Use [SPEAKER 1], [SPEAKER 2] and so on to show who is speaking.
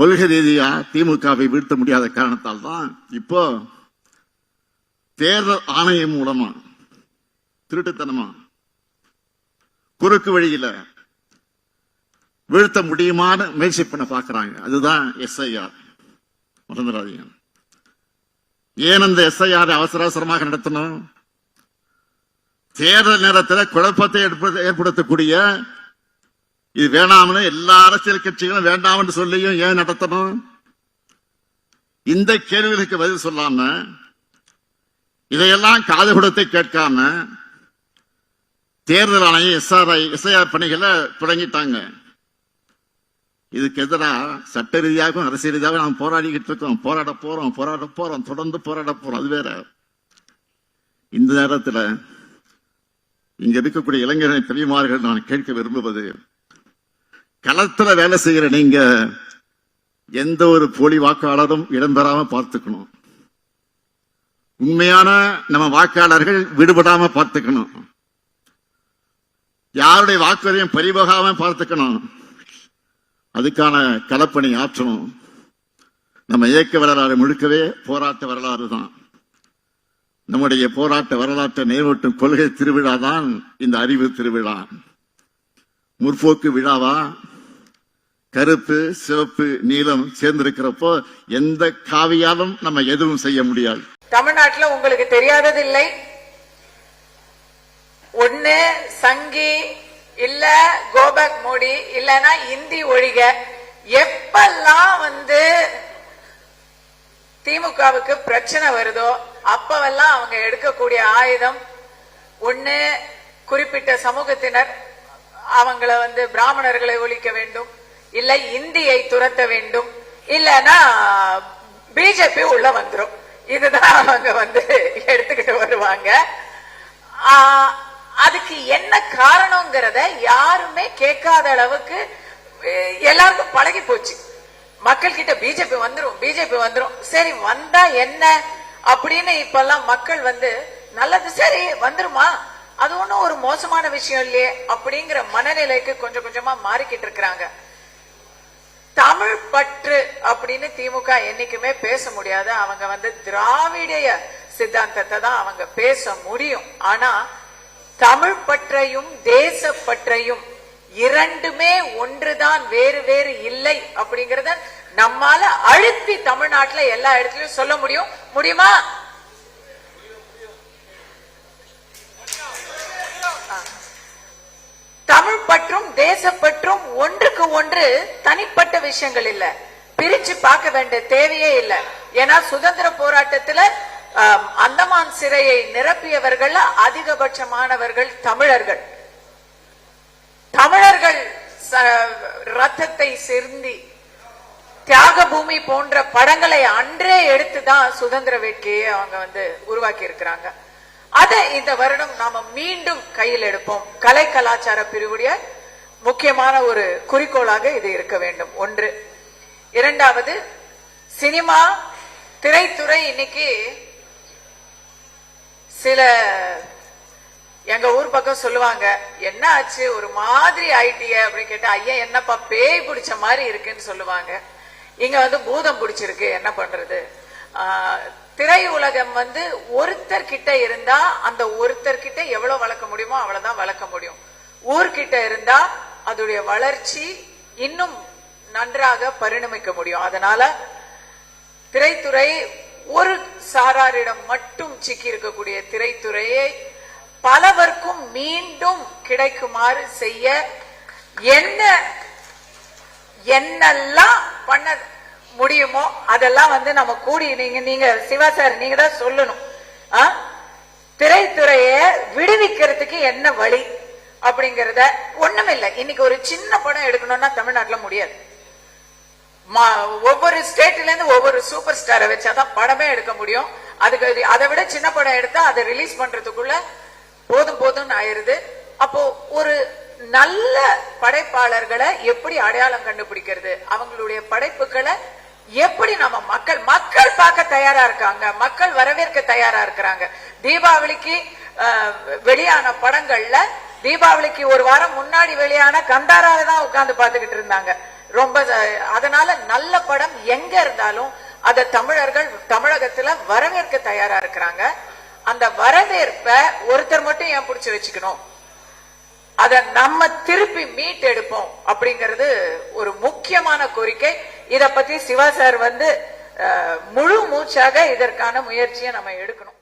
[SPEAKER 1] கொள்கை ரீதியா திமுகவை வீழ்த்த முடியாத காரணத்தால் தான் இப்போ தேர்தல் ஆணையம் மூலமா திருட்டுத்தனமா குறுக்கு வழியில வீழ்த்த முடியுமான்னு முயற்சி பண்ண பாக்குறாங்க அதுதான் எஸ்ஐஆர். மறந்துடாதீங்க. ஏன் அந்த எஸ்ஐஆர் அவசர அவசரமாக நடத்தணும்? தேர்தல் நேரத்தில் குழப்பத்தை ஏற்படுத்த- ஏற்படுத்தக்கூடிய இது வேணாம்னு எல்லா அரசியல் கட்சிகளும் வேண்டாம்னு சொல்லியும் ஏன் நடத்தணும்? இந்த கேள்விகளுக்கு பதில் சொல்லாம இதையெல்லாம் காது கொடுத்து கேட்காம தேர்தல் ஆணையம் எஸ்ஆர்ஐ எஸ்ஐஆர் பணிகளை தொடங்கிட்டாங்க. இதுக்கு எதிராக சட்ட ரீதியாகவும் அரசியல் ரீதியாகவும் நாம் போராடிக்கிட்டு இருக்கோம். போராட போறோம் போராட போறோம் தொடர்ந்து போராட போறோம். அது வேற. இந்த நேரத்தில் இங்க இருக்கக்கூடிய இளைஞர்களை பெரியமார்கள் நான் கேட்க விரும்புவது களத்துல வேலை செய்யற நீங்க எந்த ஒரு போலி வாக்காளரும் இடம்பெறாம பார்த்துக்கணும். உண்மையான நம்ம வாக்காளர்கள் விடுபடாம பார்த்துக்கணும். யாருடைய வாக்குறையும் பறிபோகாம பார்த்துக்கணும். அதுக்கான களப்பணி ஆற்றணும். நம்ம இயக்க வரலாறு முழுக்கவே போராட்ட வரலாறு தான். நம்முடைய போராட்ட வரலாற்றை நினைவூட்டும் கொள்கை திருவிழா தான் இந்த அறிவு திருவிழா. முற்போக்கு விழாவா? கருப்பு சிவப்பு நீளம் சேர்ந்திருக்கிறப்போ எந்த காவியாலும் நம்ம எதுவும் செய்ய முடியாது.
[SPEAKER 2] தமிழ்நாட்டுல உங்களுக்கு தெரியாதது இல்லை ஒண்ணு சங்கி இல்ல கோபக் மோடி இல்லனா இந்தி ஒழிக. எப்பெல்லாம் வந்து திமுகவுக்கு பிரச்சனை வருதோ அப்பவெல்லாம் அவங்க எடுக்கக்கூடிய ஆயுதம். ஒண்ணு குறிப்பிட்ட சமூகத்தினர் அவங்கள வந்து பிராமணர்களை ஒழிக்க வேண்டும். இல்ல இந்தியை துரத்த வேண்டும். இல்லனா பிஜேபி உள்ள வந்துரும். இதுதான் அவங்க வந்து எடுத்துக்கிட்டு வருவாங்க. அதுக்கு என்ன காரணங்கிறத யாருமே கேட்காத அளவுக்கு எல்லாருக்கும் பழகி போச்சு. மக்கள் கிட்ட பிஜேபி வந்துரும் பிஜேபி வந்துரும். சரி வந்தா என்ன? அப்படின்னு இப்பெல்லாம் மக்கள் வந்து நல்லது சரி வந்துருமா? அது ஒண்ணும் ஒரு மோசமான விஷயம் இல்லையே அப்படிங்கிற மனநிலைக்கு கொஞ்சம் கொஞ்சமா மாறிக்கிட்டு இருக்கிறாங்க. தமிழ் பற்று அப்படின்னு திமுக என்னைக்குமே பேச முடியாது. அவங்க வந்து திராவிடைய சித்தாந்தத்தை தான் அவங்க பேச முடியும். ஆனா தமிழ் பற்றையும் தேச பற்றையும் இரண்டுமே ஒன்றுதான் வேறு வேறு இல்லை அப்படிங்கறத நம்மால அழுத்தி தமிழ்நாட்டுல எல்லா இடத்துலயும் சொல்ல முடியும். முடியுமா தமிழ் பற்றும் தேசப்பற்றும் ஒன்றுக்கு ஒன்று தனிப்பட்ட விஷயங்கள் இல்ல. பிரிச்சு பார்க்க வேண்டிய தேவையே இல்ல. ஏன்னா சுதந்திர போராட்டத்துல அந்தமான் சிறையை நிரப்பியவர்கள் அதிகபட்சமானவர்கள் தமிழர்கள். தமிழர்கள் ரத்தத்தை சிந்தி தியாக பூமி போன்ற படங்களை அன்றே எடுத்துதான் சுதந்திர வேட்கையை அவங்க வந்து உருவாக்கி இருக்கிறாங்க அதை இந்த வருடம் நாம மீண்டும் கையில் எடுப்போம். கலை கலாச்சார பிரிவுடைய முக்கியமான ஒரு குறிக்கோளாக இது இருக்க வேண்டும். ஒன்று. இரண்டாவது சினிமா திரைத்துறை இன்னைக்கு சில எங்க ஊர் பக்கம் சொல்லுவாங்க என்ன ஆச்சு? ஒரு மாதிரி ஆயிட்டிய அப்படின்னு கேட்டா ஐயா என்னப்பா பேய் பிடிச்ச மாதிரி இருக்குன்னு சொல்லுவாங்க. இங்க வந்து பூதம் பிடிச்சிருக்கு என்ன பண்றது? ஆஹ், திரை உலகம் வந்து ஒருத்தர் கிட்ட இருந்தா அந்த ஒருத்தர் கிட்ட எவ்வளவு வளர்க்க முடியுமோ அவ்வளவுதான் வளர்க்க முடியும். ஊர்கிட்ட இருந்தா அதோடைய வளர்ச்சி இன்னும் நன்றாக பரிணமிக்க முடியும். அதனால திரைத்துறை ஒரு சாராரிடம் மட்டும் சிக்கி இருக்கக்கூடிய திரைத்துறையை பலவர்க்கும் மீண்டும் கிடைக்குமாறு செய்ய என்ன என்னெல்லாம் பண்ண முடியுமோ அதெல்லாம் வந்து நம்ம கூடி நீங்க நீங்க சிவா சார் நீங்க தான் சொல்லணும். ஆ? திரைத்துறைய விடுவிக்கிறதுக்கு என்ன வழி? அப்படிங்கறத ஒண்ணுமில்லை. இன்னைக்கு ஒரு சின்ன படம் எடுக்கணும்னா தமிழ்நாட்டுல முடியாது. ஒவ்வொரு ஸ்டேட்ல இருந்து ஒவ்வொரு சூப்பர் ஸ்டாரை வச்சாதான் படமே எடுக்க முடியும். அதுக்கு அதை விட சின்ன படம் எடுத்தா அதை ரிலீஸ் பண்றதுக்குள்ள போதும் போதும்னு ஆயிருது. அப்போ ஒரு நல்ல படைப்பாளர்களை எப்படி அடையாளம் கண்டுபிடிக்கிறது? அவங்களுடைய படைப்புகளை எப்படி நம்ம மக்கள் மக்கள் பார்க்க தயாரா இருக்காங்க? மக்கள் வரவேற்க தயாரா இருக்கிறாங்க? தீபாவளிக்கு அஹ், வெளியான படங்கள்ல தீபாவளிக்கு ஒரு வாரம் முன்னாடி வெளியான கந்தாராவை தான் உட்கார்ந்து பார்த்துக்கிட்டு இருந்தாங்க. ரொம்ப அதனால நல்ல படம் எங்க இருந்தாலும் அத தமிழர்கள் தமிழகத்துல வரவேற்க தயாரா இருக்கிறாங்க. அந்த வரவேற்ப ஒருத்தர் மட்டும் ஏன் புடிச்சு வச்சுக்கணும்? அத நம்ம திருப்பி மீட் எடுப்போம் அப்படிங்கிறது ஒரு முக்கியமான கோரிக்கை. இத பத்தி சிவா சார் வந்து முழு மூச்சாக இதற்கான முயற்சியை நம்ம எடுக்கணும்.